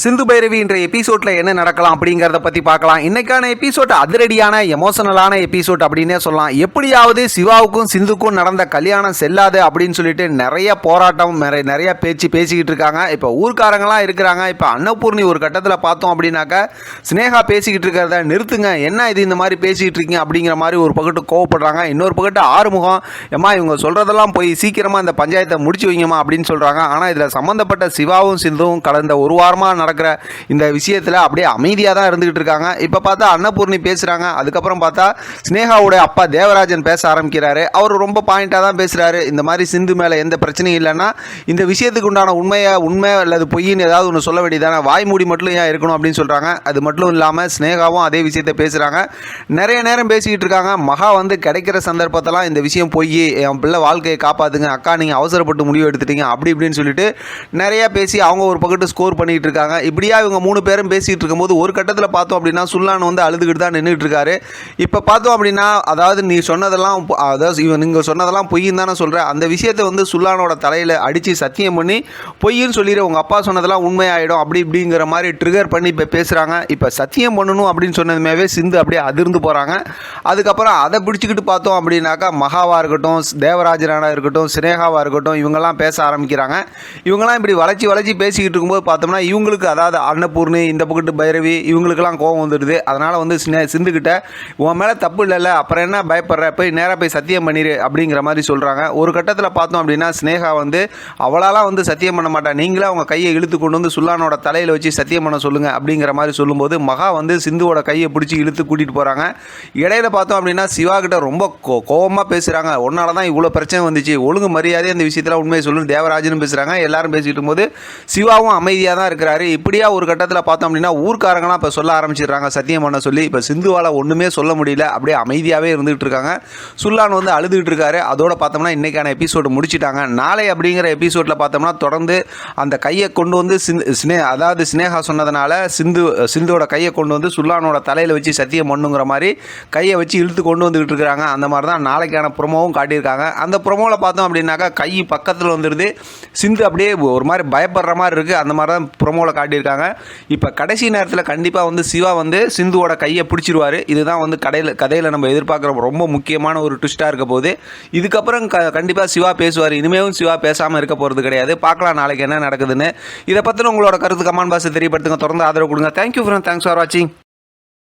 சிந்து பைரவி என்ற எபிசோட்ல என்ன நடக்கலாம் அப்படிங்கறத பத்தி பார்க்கலாம். இன்னைக்கான எபிசோட் அதிரடியான எமோஷனலான எபிசோட் அப்படின்னே சொல்லலாம். எப்படியாவது சிவாவுக்கும் சிந்துக்கும் நடந்த கல்யாணம் செல்லாது அப்படின்னு சொல்லிட்டு நிறைய போராட்டம் நிறைய நிறைய பேச்சு பேசிக்கிட்டு இருக்காங்க. இப்போ ஊர்க்காரங்களாம் இருக்கிறாங்க. இப்போ அன்னபூர்ணி ஒரு கட்டத்தில் பார்த்தோம் அப்படின்னாக்க ஸ்னேகா பேசிக்கிட்டு இருக்கிறத நிறுத்துங்க. என்ன இது இந்த மாதிரி பேசிக்கிட்டு இருக்கீங்க அப்படிங்கிற மாதிரி ஒரு பக்கத்து கோவப்படுறாங்க. இன்னொரு பக்கத்து ஆறுமுகம் ஏம்மா இவங்க சொல்றதெல்லாம் போய் சீக்கிரமா இந்த பஞ்சாயத்தை முடிச்சு வைங்கம்மா அப்படின்னு சொல்றாங்க. ஆனால் இதில் சம்மந்தப்பட்ட சிவாவும் சிந்துவும் கடந்த ஒரு வாரமாக நடக்கிற இந்த விஷயத்தில் அப்படியே அமைதியாக தான் இருந்துக்கிட்டு இருக்காங்க. இப்போ பார்த்தா அன்னபூர்ணி பேசுகிறாங்க அதுக்கப்புறம் பார்த்தா ஸ்னேகாவுடைய அப்பா தேவராஜன் பேச ஆரம்பிக்கிறாரு. அவர் ரொம்ப பாயிண்டாக தான் பேசுகிறாரு இந்த மாதிரி சிந்து மேலே எந்த பிரச்சனையும் இல்லைன்னா இந்த விஷயத்துக்கு உண்டான உண்மையை உண்மை அல்லது பொய்ன்னு ஏதாவது ஒன்று சொல்ல வேண்டியதானே வாய்மூடி மட்டும் ஏன் இருக்கணும் அப்படின்னு சொல்கிறாங்க அது மட்டும் இல்லாமல் ஸ்னேகாவும் அதே விஷயத்தை பேசுகிறாங்க நிறைய நேரம் பேசிக்கிட்டு இருக்காங்க. மகா வந்து கிடைக்கிற சந்தர்ப்பத்தெல்லாம் இந்த விஷயம் போய். என் பிள்ளை வாழ்க்கையை காப்பாற்றுங்க அக்கா நீங்கள் அவசரப்பட்டு முடிவு எடுத்துட்டீங்க. அப்படி இப்படின்னு சொல்லிட்டு நிறையா பேசி அவங்க ஒரு பக்கத்து ஸ்கோர் பண்ணிகிட்டு இருக்காங்க. இப்படியா இவங்க மூணு பேரும் பேசிகிட்டு இருக்கும்போது ஒரு கட்டத்தில் பார்த்தோம் அப்படின்னா சுல்லான் வந்து அழுதுகிட்டு தான் நின்றுட்டு இருக்காரு. இப்போ பார்த்தோம் அப்படின்னா அதாவது நீ சொன்னதெல்லாம் அதாவது இவன் நீங்கள் சொன்னதெல்லாம் பொய்ன்னு தானே சொல்கிறேன் அந்த விஷயத்தை வந்து சுல்லானோட தலையில் அடித்து சத்தியம் பண்ணி பொய்ன்னு சொல்லிடு உங்கள் அப்பா சொன்னதெல்லாம் உண்மையாயிடும் அப்படி இப்படிங்கிற மாதிரி ட்ரிகர் பண்ணி இப்போ பேசுகிறாங்க இப்போ சத்தியம் பண்ணணும் அப்படின்னு சொன்னதுமேவே சிந்து அப்படியே அதிர்ந்து போகிறாங்க அதுக்கப்புறம் அதை பிடிச்சிக்கிட்டு பார்த்தோம் அப்படின்னாக்கா மகாவாக இருக்கட்டும் தேவராஜரானா இருக்கட்டும் சினேகாவாக இருக்கட்டும் இவங்கெல்லாம் பேச ஆரம்பிக்கிறாங்க. இவங்கெல்லாம் இப்படி வளைச்சி வளைச்சி பேசிக்கிட்டு இருக்கும்போது பார்த்தோம்னா இவங்களுக்கு அதாவது அன்னபூர்ணி இந்த பக்கத்து பைரவி இவங்களுக்கெல்லாம் கோவம் வந்துடுது. அதனால் வந்து சிந்துக்கிட்ட உன் மேலே தப்பு இல்லைல்ல அப்புறம் என்ன பயப்படுற? போய் நேராக போய் சத்தியம் பண்ணிடு அப்படிங்கிற மாதிரி சொல்கிறாங்க ஒரு கட்டத்தில் பார்த்தோம் அப்படின்னா ஸ்னேகா வந்து அவளாலாம் வந்து சத்தியம் பண்ண மாட்டா. நீங்களே அவங்க கையை இழுத்து கொண்டு வந்து சுல்லானோட தலையில் வச்சு சத்தியம் பண்ண சொல்லுங்கள் அப்படிங்கிற மாதிரி சொல்லும்போது மகா வந்து சிந்துவோட கையை பிடிச்சி இழுத்து கூட்டிகிட்டு போகிறாங்க இடையில பார்த்தோம் அப்படின்னா சிவா கிட்ட ரொம்ப கோ கோவமாக பேசுகிறாங்க உன்னால தான் இவ்வளோ பிரச்சனை வந்துச்சு. ஒழுங்கு மரியாதை அந்த விஷயத்தில் உண்மையை சொல்லணும் தேவராஜனும் பேசுகிறாங்க எல்லாரும் பேசிட்டு போது சிவாவும் அமைதியாக தான் இருக்கிறாரு. இப்படியா ஒரு கட்டத்தில் பார்த்தோம் அப்படின்னா ஊர்க்காரங்களாம் இப்போ சொல்ல ஆரம்பிச்சிடுறாங்க சத்தியம் பண்ண சொல்லி. இப்போ சிந்துவால் ஒன்றுமே சொல்ல முடியல. அப்படியே அமைதியாகவே இருந்துகிட்டு இருக்காங்க. சுல்லான் வந்து அழுதுகிட்டு இருக்காரு. அதோட பார்த்தோம்னா இன்னைக்கான எபிசோடு முடிச்சிட்டாங்க. நாளை அப்படிங்கிற எபிசோடில் பார்த்தோம்னா தொடர்ந்து அந்த கையை கொண்டு வந்து சிந்து அதாவது ஸ்னேகா சொன்னதுனால சிந்து சிந்துவோட கையை கொண்டு வந்து சுல்லானோட தலையில் வச்சு சத்தியம் பண்ணுங்கிற மாதிரி கையை வச்சு இழுத்து கொண்டு வந்துகிட்டு இருக்காங்க. அந்த மாதிரி தான் நாளைக்கான ப்ரொமோவும் காட்டியிருக்காங்க. அந்த ப்ரொமோவில் பார்த்தோம் அப்படின்னாக்கா கை பக்கத்தில் வந்துடுது சிந்து அப்படியே ஒரு மாதிரி பயப்படுற மாதிரி இருக்குது அந்த மாதிரி தான் ப்ரொமோவில் காட்டியிருக்காங்க. இப்போ கடைசி நேரத்தில் கண்டிப்பாக வந்து சிவா வந்து சிந்துவோட கையை பிடிச்சிருவார். இதுதான் வந்து கடையில் கதையில் நம்ம எதிர்பார்க்குற ரொம்ப முக்கியமான ஒரு ட்விஸ்ட்டாக இருக்க போகுது. இதுக்கப்புறம் க கண்டிப்பாக சிவா பேசுவார். இனிமேலும் சிவா பேசாமல் இருக்க போகிறது கிடையாது. பார்க்கலாம் நாளைக்கு என்ன நடக்குதுன்னு. இதை பற்றின உங்களோட கருத்து கமான் பாஸ் தெரியப்படுத்துங்க. தொடர்ந்து ஆதரவு கொடுங்க. தேங்க்யூ ஃப்ரெண்ட் தேங்க்ஸ் ஃபார் வாட்சிங்